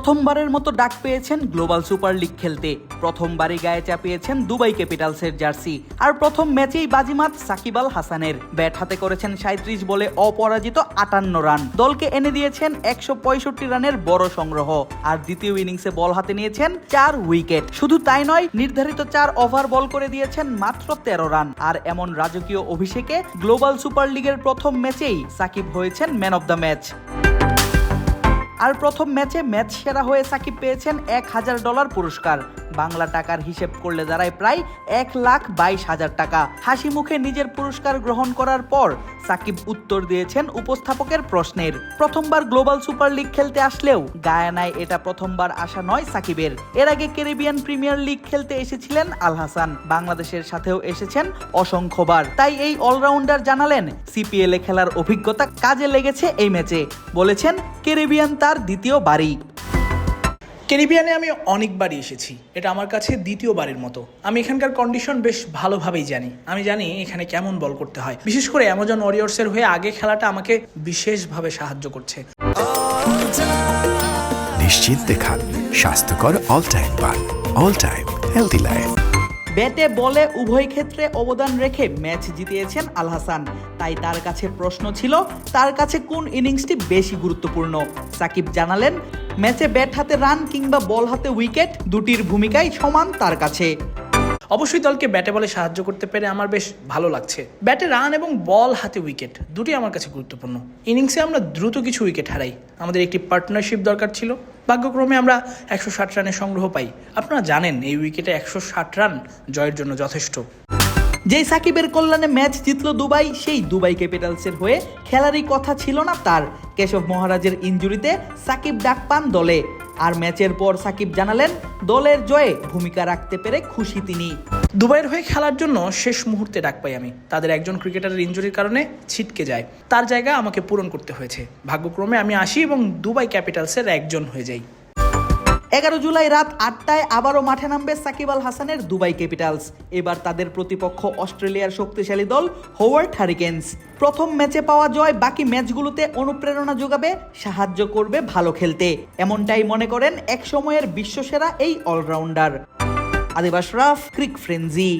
প্রথমবারের মতো ডাক পেয়েছেন গ্লোবাল সুপার লিগ খেলতে। প্রথমবারই গায়ে চাপিয়েছেন দুবাই ক্যাপিটালসের জার্সি। আর প্রথম ম্যাচেই বাজিমাত সাকিব আল হাসানের। ব্যাট হাতে করেছেন সাঁত্রিশ বলে অপরাজিত আটান্ন রান। দলকে এনে দিয়েছেন একশো পঁয়ষট্টি রানের বড় সংগ্রহ। আর দ্বিতীয় ইনিংসে বল হাতে নিয়েছেন চার উইকেট। শুধু তাই নয়, নির্ধারিত চার ওভার বল করে দিয়েছেন মাত্র তেরো রান। আর এমন রাজকীয় অভিষেকে গ্লোবাল সুপার লিগের প্রথম ম্যাচেই সাকিব হয়েছেন ম্যান অব দ্য ম্যাচ। আর প্রথম ম্যাচে ম্যাচ সেরা হয়ে সাকিব পেয়েছেন এক হাজার ডলার পুরস্কার। বাংলা টাকার হিসেব করলে দাঁড়ায় প্রায় এক লাখ বাইশ হাজার টাকা। হাসি মুখে নিজের পুরস্কার গ্রহণ করার পর সাকিব উত্তর দিয়েছেন উপস্থাপকের প্রশ্নের। প্রথমবার গ্লোবাল সুপার লিগ খেলতে আসলেও গায়ানায় এটা প্রথমবার আসা নয় সাকিবের। এর আগে ক্যারিবিয়ান প্রিমিয়ার লিগ খেলতে এসেছিলেন আল হাসান। বাংলাদেশের সাথেও এসেছেন অসংখ্যবার। তাই এই অলরাউন্ডার জানালেন, সিপিএল এ খেলার অভিজ্ঞতা কাজে লেগেছে এই ম্যাচে। বলেছেন, ক্যারিবিয়ান তার দ্বিতীয় বাড়ি। ক্যারিবিয়ানে আমি অনেকবারই এসেছি। এটা আমার কাছে দ্বিতীয়বারের মতো। আমি এখানকার কন্ডিশন বেশ ভালোভাবেই জানি। আমি জানি এখানে কেমন বল করতে হয়। বিশেষ করে অ্যামাজন ওয়ারিয়র্সের হয়ে আগে খেলাটা আমাকে বিশেষভাবে সাহায্য করছে। নিশ্চিন্তে খান। স্বাস্থ্যকর অল টাইম পান অল টাইম হেলদি লাইফ ব্যাটে বলে উভয় ক্ষেত্রে অবদান রেখে ম্যাচ জিতিয়েছেন আল হাসান। তাই তার কাছে প্রশ্ন ছিল, তার কাছে কোন ইনিংসটি বেশি গুরুত্বপূর্ণ? সাকিব জানালেন, ম্যাচে ব্যাট হাতে রান কিংবা বল হাতে উইকেট দুটির ভূমিকাই সমান তার কাছে। অবশ্যই দলকে ব্যাটে বলে সাহায্য করতে পেরে আমার বেশ ভালো লাগছে। ব্যাটে রান এবং বল হাতে উইকেট দুটি আমার কাছে গুরুত্বপূর্ণ। ইনিংসে আমরা দ্রুত কিছু উইকেট হারাই। আমাদের একটি পার্টনারশিপ দরকার ছিল। ভাগ্যক্রমে আমরা একশো ষাট রানের সংগ্রহ পাই। আপনারা জানেন এই উইকেটে একশো ষাট রান জয়ের জন্য যথেষ্ট। যেই সাকিবের কল্যাণে ম্যাচ জিতল দুবাই, সেই দুবাই ক্যাপিটালসের হয়ে খেলারই কথা ছিল না তার। কেশব মহারাজের ইঞ্জুরিতে সাকিব ডাক পান দলে। আর ম্যাচের পর সাকিব জানালেন, দলের জয়ে ভূমিকা রাখতে পেরে খুশি তিনি। দুবাইয়ের হয়ে খেলার জন্য শেষ মুহূর্তে ডাক পাই আমি। তাদের একজন ক্রিকেটারের ইঞ্জুরির কারণে ছিটকে যায়। তার জায়গা আমাকে পূরণ করতে হয়েছে। ভাগ্যক্রমে আমি আসি এবং দুবাই ক্যাপিটালসের একজন হয়ে যাই। এগারো জুলাই রাত আটটায় আবারও মাঠে নামবে সাকিব আল হাসানের দুবাই ক্যাপিটালস। এবার তাদের প্রতিপক্ষ অস্ট্রেলিয়ার শক্তিশালী দল হোয়ার্ড হারিকেন্স। প্রথম ম্যাচে পাওয়া জয় বাকি ম্যাচগুলোতে অনুপ্রেরণা যোগাবে, সাহায্য করবে ভালো খেলতে। এমনটাই মনে করেন এক সময়ের বিশ্বসেরা এই অলরাউন্ডার। আদিবাস রাফ, ক্রিক ফ্রেন্জি